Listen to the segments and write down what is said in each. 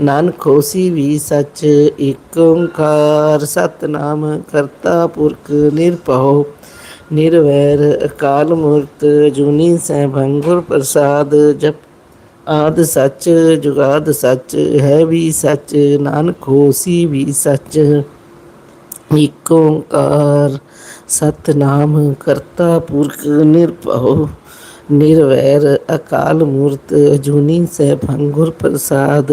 ਨਾਨਕ ਹੋਸੀ ਵੀ ਸੱਚ, ਇਕ ਓੰਕਾਰ ਸਤਨਾਮ ਕਰਤਾ ਪੁਰਖ ਨਿਰਭਉ। ਨਿਰਵੈਰ ਅਕਾਲ ਮੂਰਤ, ਜੂਨੀ ਸੈਭੰ ਭੰਗੁਰ ਪ੍ਰਸਾਦ, ਜਪ ਆਦ ਸੱਚ, ਜੁਗਾਦ ਸੱਚ, ਹੈ ਵੀ ਸੱਚ, ਨਾਨਕ ਹੋਸੀ ਵੀ ਸੱਚ। ਇਕ ਓੰਕਾਰ ਸਤਨਾਮ ਕਰਤਾ ਪੁਰਖ ਨਿਰਭਉ। ਨਿਰਵੈਰ ਅਕਾਲ ਮੂਰਤ ਅਜੂਨੀ ਸੈਭੰ ਭੰਗੁਰ ਪ੍ਰਸਾਦ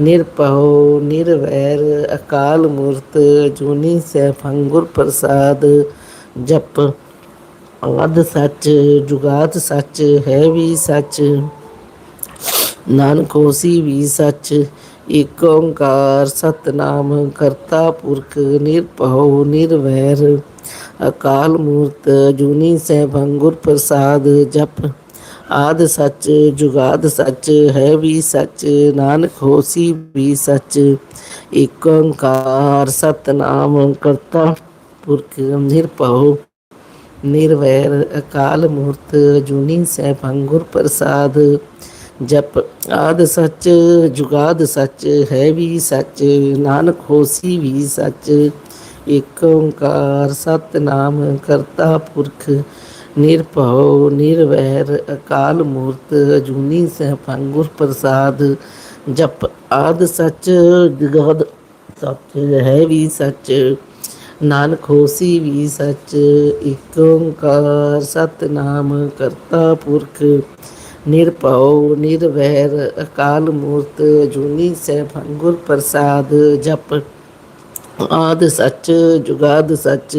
ਨਿਰਭਉ ਨਿਰਵੈਰ ਅਕਾਲ ਮੂਰਤ, ਜੂਨੀ ਸੈਭੰ ਗੁਰ ਪ੍ਰਸਾਦ, ਜਪ ਆਦ ਸੱਚ ਜੁਗਾਦ ਸੱਚ, ਹੈ ਵੀ ਸੱਚ, ਨਾਨਕ ਹੋਸੀ ਵੀ ਸੱਚ ਇਕ ਓੰਕਾਰ ਸਤਨਾਮ, ਕਰਤਾ ਪੁਰਖ ਨਿਰਭਉ ਨਿਰਵੈਰ ਅਕਾਲ ਮੂਰਤ, ਜੂਨੀ ਸੈਭੰ ਗੁਰ ਪ੍ਰਸਾਦ, ਜਪ ਆਦ ਸੱਚ, ਜੁਗਾਦ ਸੱਚ, ਹੈ ਵੀ ਸੱਚ, ਨਾਨਕ ਹੋਸੀ ਵੀ ਸੱਚ। ਏਕ ਓੰਕਾਰ ਸਤਨਾਮ ਕਰਤਾ ਪੁਰਖ ਨਿਰਭਉ, ਨਿਰਵੈਰ ਅਕਾਲ ਮੂਰਤ ਜੂਨੀ ਸੈਭੰ ਗੁਰ ਪ੍ਰਸਾਦ। ਜਪ ਆਦ ਸੱਚ, ਜੁਗਾਦ ਸੱਚ, ਹੈ ਵੀ ਸੱਚ, ਨਾਨਕ ਹੋਸੀ ਵੀ ਸੱਚ। ਏਕ ਓੰਕਾਰ ਸਤਨਾਮ ਕਰਤਾ ਪੁਰਖ ਨਿਰਭਉ ਨਿਰਵੈਰ ਅਕਾਲ ਮੂਰਤ, ਅਜੂਨੀ ਸਹਿ ਗੁਰ ਪ੍ਰਸਾਦ, ਜਪ ਆਦ ਸੱਚ, ਜੁਗਾਦ ਸਚ, ਹੈ ਵੀ ਸੱਚ, ਨਾਨਕ ਹੋਸੀ ਵੀ ਸੱਚ ਇਕ ਓੰਕਾਰ ਸਤਨਾਮ ਕਰਤਾ ਪੁਰਖ ਨਿਰਭਉ ਨਿਰਵੈਰ ਅਕਾਲ ਮੂਰਤ, ਅਜੂਨੀ ਸਹਿ ਗੁਰ ਪ੍ਰਸਾਦ, ਜਪ ਆਦ ਸੱਚ, ਜੁਗਾਦ ਸੱਚ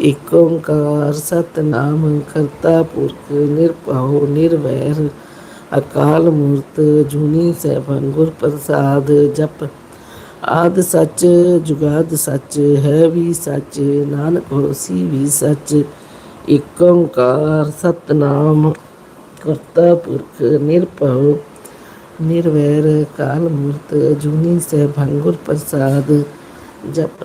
ਏਕ ਓੰਕਾਰ ਸਤਨਾਮ ਕਰਤਾ ਪੁਰਖ ਨਿਰਭਉ ਨਿਰਵੈਰ, ਅਕਾਲ ਮੂਰਤ ਜੂਨੀ ਸੈਭੰ ਗੁਰ ਪ੍ਰਸਾਦ ਜਪ। ਆਦ ਸੱਚ ਜੁਗਾਦ ਸੱਚ, ਹੈ ਵੀ ਸੱਚ, ਨਾਨਕ ਹੋਸੀ ਵੀ ਸੱਚ। ਏਕ ਓੰਕਾਰ ਸਤਨਾਮ ਕਰਤਾ ਪੁਰਖ ਨਿਰਭਉ ਨਿਰਵੈਰ, ਅਕਾਲ ਮੂਰਤ ਜੂਨੀ ਸੈਭੰ ਗੁਰ ਪ੍ਰਸਾਦ ਜਪ।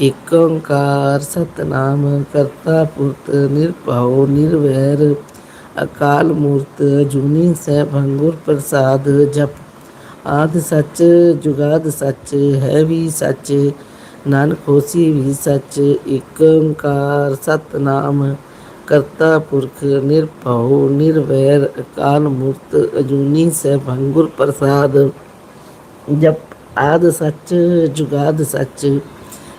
ਏਕ ਓੰਕਾਰ ਸਤਨਾਮ, ਕਰਤਾ ਪੁਰਤ ਨਿਰਭਉ ਨਿਰਵੈਰ, ਅਕਾਲ ਮੂਰਤ ਜੂਨੀ ਸੈਭੰ ਗੁਰ ਪ੍ਰਸਾਦ ਜਪ। ਆਦ ਸੱਚ, ਜੁਗਾਦ ਸੱਚ, ਹੈ ਵੀ ਸੱਚ, ਨਾਨਕ ਹੋਸੀ ਵੀ ਸੱਚ ਏਕ ਓੰਕਾਰ ਸਤਨਾਮ, ਕਰਤਾ ਪੁਰਖ ਨਿਰਭਉ ਨਿਰਵੈਰ, ਅਕਾਲ ਮੂਰਤ ਅਜੂਨੀ ਸੈਭੰ ਗੁਰ ਪ੍ਰਸਾਦ ਜਪ। ਆਦ ਸੱਚ, ਜੁਗਾਦ ਸੱਚ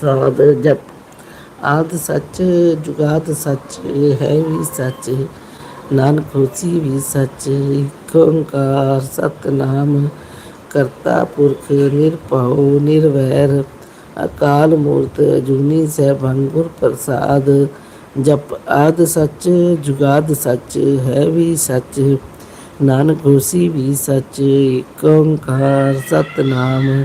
ਪ੍ਰਸਾਦ ਜਪ। ਆਦ ਸੱਚ, ਜੁਗਾਦ ਸੱਚ ਹੈ ਵੀ ਸੱਚ। ਨਾਨਕ ਹੋਸੀ ਵੀ ਸੱਚ ਏਕ ਓੰਕਾਰ ਸਤਨਾਮ। ਕਰਤਾ ਪੁਰਖ ਨਿਰਭਉ, ਨਿਰਵੈਰ। ਅਕਾਲ ਮੂਰਤ ਅਜੂਨੀ ਸੈਭੰ ਪ੍ਰਸਾਦ। ਜਪ ਆਦ ਸੱਚ, ਜੁਗਾਦ ਸੱਚ, ਹੈ ਵੀ ਸੱਚ। ਨਾਨਕ ਹੋਸੀ ਵੀ ਸੱਚ ਏਕ ਓੰਕਾਰ ਸਤਨਾਮ।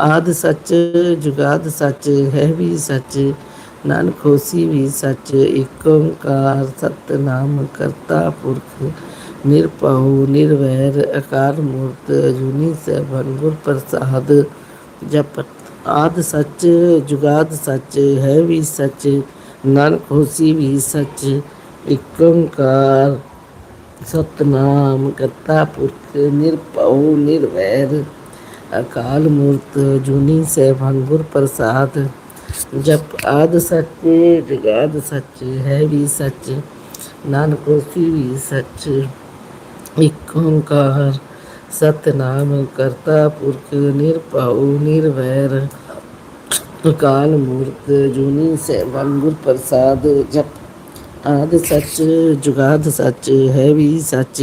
ਆਦ ਸੱਚ, ਜੁਗਾਦ ਸੱਚ, ਹੈ ਵੀ ਸੱਚ, ਨਾਨਕ ਹੋਸੀ ਵੀ ਸੱਚ, ਏਕ ਓੰਕਾਰ ਸਤਨਾਮ ਕਰਤਾ ਪੁਰਖ, ਨਿਰਭਉ, ਨਿਰਵੈਰ ਅਕਾਰ ਮੂਰਤ, ਅਜੂਨੀ ਸੈਭੰ ਗੁਰ ਪ੍ਰਸਾਦ ਜਪ ਆਦ ਸੱਚ, ਜੁਗਾਦ ਸੱਚ, ਹੈ ਵੀ ਸੱਚ, ਨਾਨਕ ਹੋਸੀ ਵੀ ਸੱਚ, ਏਕ ਓੰਕਾਰ ਸਤਨਾਮ ਕਰਤਾ ਪੁਰਖ, ਨਿਰਭਉ, ਨਿਰਵੈਰ ਅਕਾਲ ਮੂਰਤ ਜੂਨੀ ਸੈਭੰ ਗੁਰ ਪ੍ਰਸਾਦ। ਜਪ ਆਦ ਸੱਚ, ਜੁਗਾਦ ਸੱਚ, ਹੈ ਵੀ ਸੱਚ, ਨਾਨਕ ਹੋਸੀ ਵੀ ਸੱਚ। ਏਕ ਓੰਕਾਰ, ਸਤਨਾਮ ਕਰਤਾ ਪੁਰਖ ਨਿਰਭਉ ਨਿਰਵੈਰ। ਅਕਾਲ ਮੂਰਤ ਜੂਨੀ ਸੈਭੰ ਗੁਰ ਪ੍ਰਸਾਦ, ਜਪ ਆਦ ਸੱਚ, ਜੁਗਾਦ ਸੱਚ, ਹੈ ਵੀ ਸੱਚ।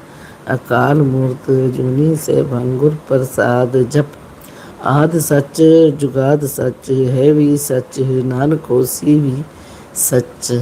ਅਕਾਲ ਮੂਰਤ ਜੂਨੀ ਸੈਭੰ ਭੰਗੁਰ ਪ੍ਰਸਾਦ ਜਪ। ਆਦ ਸੱਚ, ਜੁਗਾਦ ਸੱਚ, ਹੈ ਵੀ ਸੱਚ, ਨਾਨਕ ਹੋਸੀ ਵੀ ਸੱਚ।